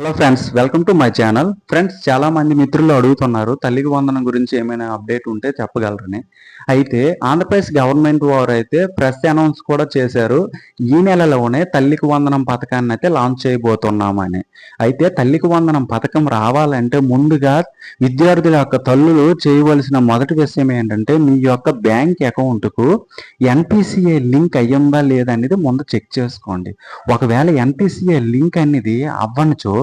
Hello friends welcome to my channel friends చాలా మంది మిత్రులు అడుగుతున్నారు తల్లికి వందనం గురించి ఏమైనా అప్డేట్ ఉంటే చెప్పగలరని. అయితే ఆంధ్రప్రదేశ్ గవర్నమెంట్ వారు అయితే ప్రెస్ అనౌన్స్ కూడా చేశారు ఈ నెలలోనే తల్లికి వందనం పథకాన్ని అయితే లాంచ్ చేయబోతున్నామని. అయితే తల్లికి వందనం పథకం రావాలంటే ముందుగా విద్యార్థుల యొక్క తల్లులు చేయవలసిన మొదటి విషయం ఏంటంటే మీ యొక్క బ్యాంక్ అకౌంట్కు ఎన్పిసిఐ లింక్ అయ్యిందా లేదా అనేది ముందు చెక్ చేసుకోండి. ఒకవేళ ఎన్పిసిఐ లింక్ అనేది అవ్వనుచో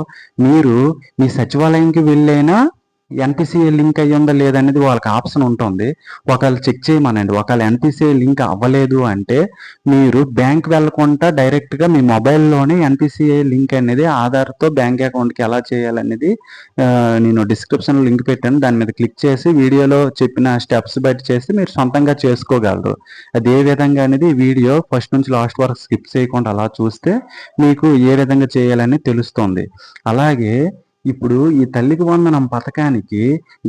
మీరు మీ సచివాలయంకి వెళ్ళైనా ఎన్పిసిఐ లింక్ అయ్యిందా లేదనేది వాళ్ళకి ఆప్షన్ ఉంటుంది. ఒకవేళ చెక్ చేయమనండి. ఒకవేళ ఎన్పిసిఐ లింక్ అవ్వలేదు అంటే మీరు బ్యాంక్ వెళ్ళకుండా డైరెక్ట్గా మీ మొబైల్లోనే ఎన్పిసిఐ లింక్ అనేది ఆధార్తో బ్యాంక్ అకౌంట్కి ఎలా చేయాలనేది నేను డిస్క్రిప్షన్లో లింక్ పెట్టాను. దాని మీద క్లిక్ చేసి వీడియోలో చెప్పిన స్టెప్స్ బట్టి చేసి మీరు సొంతంగా చేసుకోగలరు. అది ఏ విధంగా అనేది వీడియో ఫస్ట్ నుంచి లాస్ట్ వరకు స్కిప్ చేయకుండా అలా చూస్తే మీకు ఏ విధంగా చేయాలని తెలుస్తుంది. అలాగే ఇప్పుడు ఈ తల్లికి వందనం పథకానికి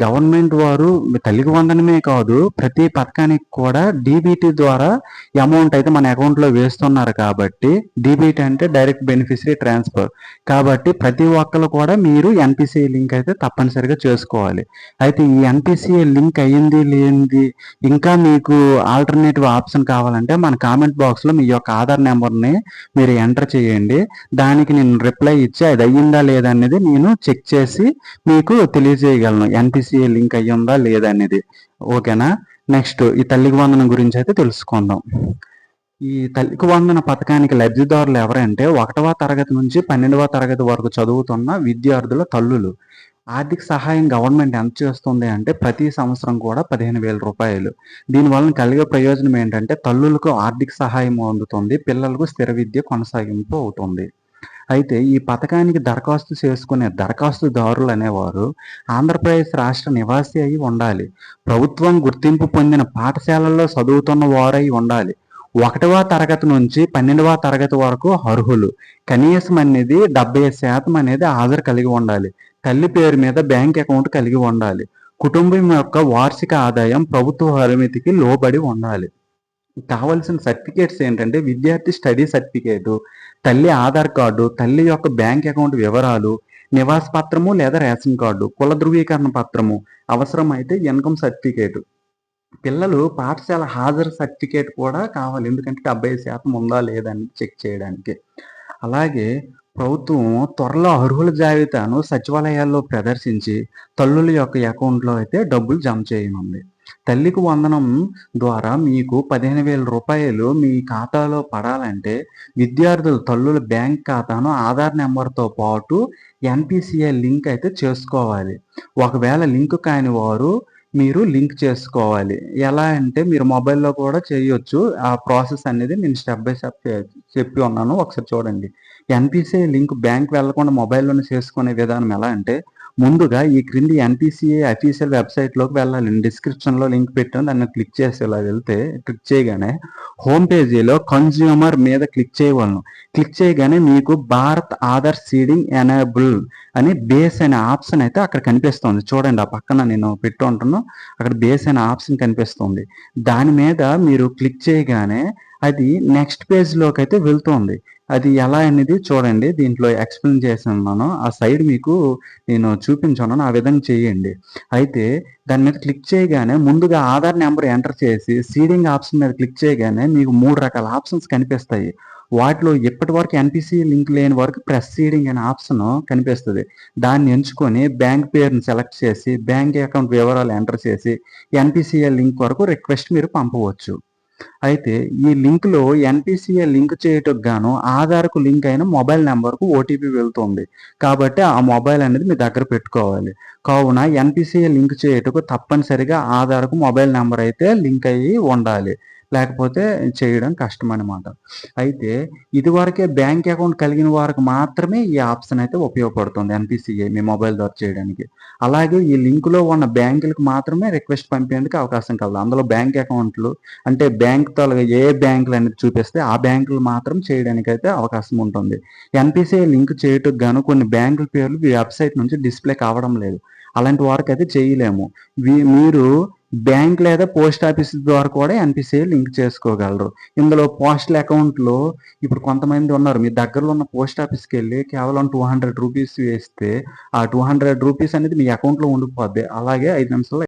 గవర్నమెంట్ వారు తల్లికి వందనమే కాదు ప్రతి పథకానికి కూడా డీబీటీ ద్వారా అమౌంట్ అయితే మన అకౌంట్లో వేస్తున్నారు కాబట్టి డీబీటీ అంటే డైరెక్ట్ బెనిఫిషరీ ట్రాన్స్ఫర్ కాబట్టి ప్రతి ఒక్కరు కూడా మీరు ఎన్పిసిఐ లింక్ అయితే తప్పనిసరిగా చేసుకోవాలి. అయితే ఈ ఎన్పిసిఐ లింక్ అయ్యింది లేనిది ఇంకా మీకు ఆల్టర్నేటివ్ ఆప్షన్ కావాలంటే మన కామెంట్ బాక్స్లో మీ యొక్క ఆధార్ నెంబర్ని మీరు ఎంటర్ చేయండి. దానికి నేను రిప్లై ఇచ్చి అది అయ్యిందా లేదా అనేది నేను చెక్ చేసి మీకు తెలియజేయగలను. ఎన్పిసిఏ లింక్ అయ్యిందా లేదా అనేది. ఓకేనా? నెక్స్ట్ ఈ తల్లికి వందన గురించి అయితే తెలుసుకుందాం. ఈ తల్లికి వందన పథకానికి లబ్ధిదారులు ఎవరంటే ఒకటవ తరగతి నుంచి పన్నెండవ తరగతి వరకు చదువుతున్న విద్యార్థుల తల్లులు. ఆర్థిక సహాయం గవర్నమెంట్ ఎంత చేస్తుంది అంటే ప్రతి సంవత్సరం కూడా పదిహేను వేల రూపాయలు. దీనివల్ల కలిగే ప్రయోజనం ఏంటంటే తల్లులకు ఆర్థిక సహాయం అందుతుంది పిల్లలకు స్థిర విద్య కొనసాగింపు అవుతుంది. అయితే ఈ పథకానికి దరఖాస్తు చేసుకునే దరఖాస్తుదారులు అనేవారు ఆంధ్రప్రదేశ్ రాష్ట్ర నివాసి అయి ఉండాలి. ప్రభుత్వం గుర్తింపు పొందిన పాఠశాలల్లో చదువుతున్న వారై ఉండాలి. ఒకటవ తరగతి నుంచి పన్నెండవ తరగతి వరకు అర్హులు. కనీసం అనేది డెబ్బై శాతం అనేది హాజరు కలిగి ఉండాలి. తల్లి పేరు మీద బ్యాంక్ అకౌంట్ కలిగి ఉండాలి. కుటుంబం యొక్క వార్షిక ఆదాయం ప్రభుత్వ పరిమితికి లోబడి ఉండాలి. కావాల్సిన సర్టిఫికేట్స్ ఏంటంటే విద్యార్థి స్టడీ సర్టిఫికేటు తల్లి ఆధార్ కార్డు తల్లి యొక్క బ్యాంక్ అకౌంట్ వివరాలు నివాస పత్రము లేదా రేషన్ కార్డు కుల ధృవీకరణ పత్రము అవసరమైతే ఇన్కమ్ సర్టిఫికేట్. పిల్లలు పాఠశాల హాజరు సర్టిఫికేట్ కూడా కావాలి. ఎందుకంటే డెబ్బై శాతం ఉందా లేదని చెక్ చేయడానికి. అలాగే ప్రభుత్వం త్వరలో అర్హుల జాబితాను సచివాలయాల్లో ప్రదర్శించి తల్లుల యొక్క అకౌంట్లో అయితే డబ్బులు జమ చేయనుంది. తల్లికి వందనం ద్వారా మీకు పదిహేను వేల రూపాయలు మీ ఖాతాలో పడాలంటే విద్యార్థుల తల్లుల బ్యాంక్ ఖాతాను ఆధార్ నెంబర్తో పాటు ఎన్పిసిఐ లింక్ అయితే చేసుకోవాలి. ఒకవేళ లింక్ కాని వారు మీరు లింక్ చేసుకోవాలి. ఎలా అంటే మీరు మొబైల్లో కూడా చేయొచ్చు. ఆ ప్రాసెస్ అనేది నేను స్టెప్ బై స్టెప్ చెప్పి ఉన్నాను. ఒకసారి చూడండి. ఎన్పిసిఐ లింక్ బ్యాంక్ వెళ్ళకుండా మొబైల్లోనే చేసుకునే విధానం ఎలా అంటే ముందుగా ఈ క్రింది ఎన్పిసిఏ అఫీషియల్ వెబ్సైట్లోకి వెళ్ళాలి డిస్క్రిప్షన్లో లింక్ పెట్టాను. దాన్ని క్లిక్ చేసి ఇలా వెళ్తే క్లిక్ చేయగానే హోమ్ పేజీలో కన్జ్యూమర్ మీద క్లిక్ చేయగలను. క్లిక్ చేయగానే మీకు భారత్ ఆధార్ సీడింగ్ ఎనేబుల్ అని బేస్ అనే ఆప్షన్ అయితే అక్కడ కనిపిస్తుంది. చూడండి ఆ పక్కన నేను పెట్టు ఉంటున్నాను అక్కడ బేస్ అనే ఆప్షన్ కనిపిస్తుంది. దాని మీద మీరు క్లిక్ చేయగానే అది నెక్స్ట్ పేజ్లోకి అయితే వెళ్తుంది. అది ఎలా అనేది చూడండి. దీంట్లో ఎక్స్ప్లెయిన్ చేసి ఆ సైడ్ మీకు నేను చూపించున్నాను ఆ విధంగా చేయండి. అయితే దాని మీద క్లిక్ చేయగానే ముందుగా ఆధార్ నెంబర్ ఎంటర్ చేసి సీడింగ్ ఆప్షన్ మీద క్లిక్ చేయగానే మీకు మూడు రకాల ఆప్షన్స్ కనిపిస్తాయి. వాటిలో ఇప్పటి వరకు ఎన్పిసి లింక్ లేని వరకు ప్రెస్ సీడింగ్ అనే ఆప్షన్ కనిపిస్తుంది. దాన్ని ఎంచుకొని బ్యాంక్ పేరుని సెలెక్ట్ చేసి బ్యాంక్ అకౌంట్ వివరాలు ఎంటర్ చేసి ఎన్పిసిఎల్ లింక్ వరకు రిక్వెస్ట్ మీరు పంపవచ్చు. అయితే ఈ లింక్లో ఎన్పిసిఏ లింక్ చేయటకు గాను ఆధార్కు లింక్ అయిన మొబైల్ నెంబర్కు ఓటీపీ వెళ్తుంది. కాబట్టి ఆ మొబైల్ అనేది మీ దగ్గర పెట్టుకోవాలి. కావున ఎన్పిసిఏ లింక్ చేయటకు తప్పనిసరిగా ఆధార్కు మొబైల్ నెంబర్ అయితే లింక్ అయ్యి ఉండాలి. లేకపోతే చేయడం కష్టం అనమాట అయితే ఇదివరకే బ్యాంక్ అకౌంట్ కలిగిన వారికి మాత్రమే ఈ ఆప్షన్ అయితే ఉపయోగపడుతుంది ఎన్పిసిఐ మీ మొబైల్ ద్వారా చేయడానికి. అలాగే ఈ లింకులో ఉన్న బ్యాంకులకు మాత్రమే రిక్వెస్ట్ పంపేందుకు అవకాశం కలదు. అందులో బ్యాంక్ అకౌంట్లు అంటే బ్యాంక్ తొలగ ఏ బ్యాంకులు అనేది చూపిస్తే ఆ బ్యాంకులు మాత్రం చేయడానికి అయితే అవకాశం ఉంటుంది. ఎన్పిసిఐ లింక్ చేయటం గాను కొన్ని బ్యాంకుల పేర్లు వెబ్సైట్ నుంచి డిస్ప్లే కావడం లేదు. అలాంటి వారికి అయితే చేయలేము. మీరు బ్యాంక్ లేదా పోస్ట్ ఆఫీస్ ద్వారా కూడా ఎన్పిసిఐ లింక్ చేసుకోగలరు. ఇందులో పోస్టల్ అకౌంట్లో ఇప్పుడు కొంతమంది ఉన్నారు. మీ దగ్గరలో ఉన్న పోస్ట్ ఆఫీస్కి వెళ్ళి కేవలం టూ హండ్రెడ్ రూపీస్ వేస్తే ఆ టూ హండ్రెడ్ రూపీస్ అనేది మీ అకౌంట్లో ఉండిపోద్ది. అలాగే ఐదు నిమిషాల్లో